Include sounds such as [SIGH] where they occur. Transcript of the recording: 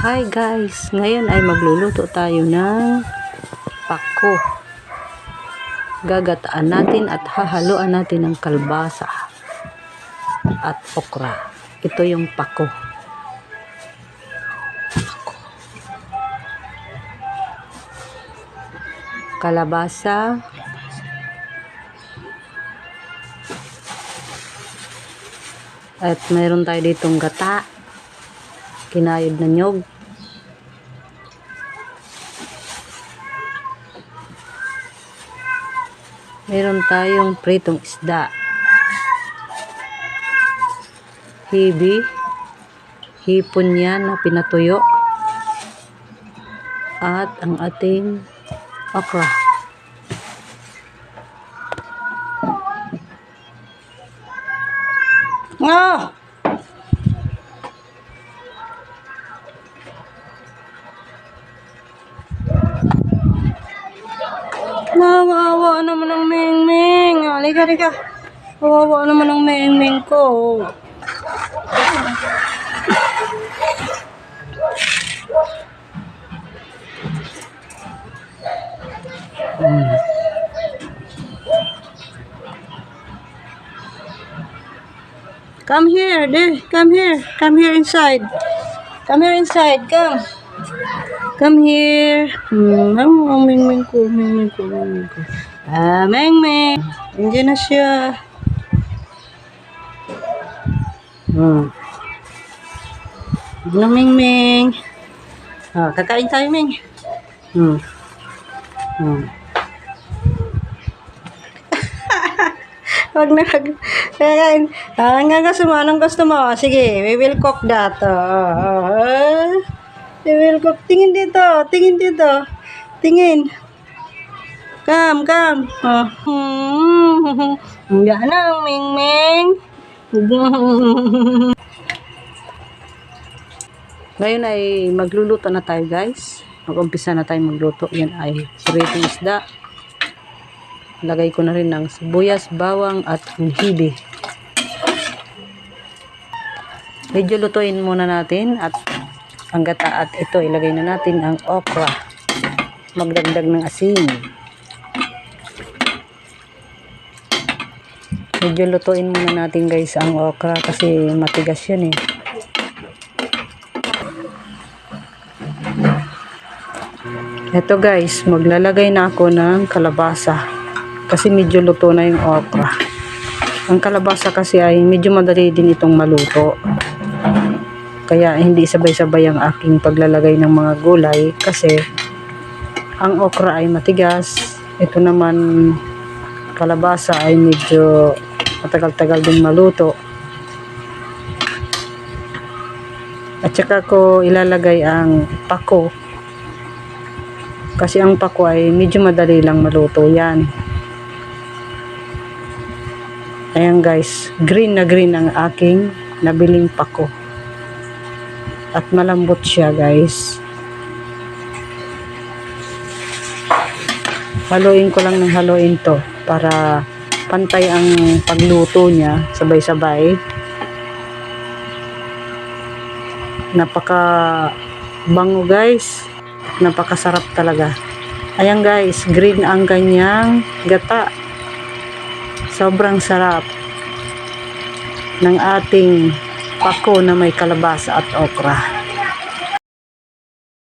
Hi guys, ngayon ay magluluto tayo ng pako. Gagataan natin at hahaluan natin ng kalbasa at okra. Ito yung pako. Pako. Kalabasa. At mayroon tayo ditong gata kinayod na nyog. Meron tayong pritong isda. Hibi. Hipon yan na pinatuyo. At ang ating okra. Ah! Halika, halika. Nawawa naman ang mingming ko. Come here, there. Come here. Come here inside. Come here inside. Come. Come here. Hmm, ang ang mingming ko, mingming ko, mingming ko. Ah, mingming. Nandiyan na siya. Hmm. Ano, mingming? Ah, kakain tayo, ming. Hmm. Hmm. [LAUGHS] Wag na. Kakain. Ah, hanggang gusto mo. Anong gusto mo? Sige, we will cook that. Oh. We will cook. Tingin dito. Tingin dito. Tingin. Come, come. Oh. Hmm. Yan na, Ming Ming. Ngayon ay magluluto na tayo guys. Mag-umpisa na tayo magluto. Yan ay pritong isda. Lagay ko na rin ng sibuyas, bawang at hibi. Medyo lutuin muna natin at ang gata at ito ilagay na natin ang okra. Magdagdag ng asin. Medyo lutuin muna natin guys ang okra kasi matigas yan eh. Ito guys, maglalagay na ako ng kalabasa kasi medyo luto na yung okra. Ang kalabasa kasi ay medyo madali din itong maluto. Kaya hindi sabay-sabay ang aking paglalagay ng mga gulay kasi ang okra ay matigas. Ito naman kalabasa ay medyo matagal-tagal din maluto. At saka ko ilalagay ang pako. Kasi ang pako ay medyo madali lang maluto yan. Ayan guys, green na green ang aking nabiling pako. At malambot siya guys. Haluin ko lang ng haluin to para pantay ang pagluto niya sabay-sabay. Napaka bango guys. Napakasarap talaga. Ayan guys, green ang kanyang gata. Sobrang sarap ng ating pako na may kalabasa at okra.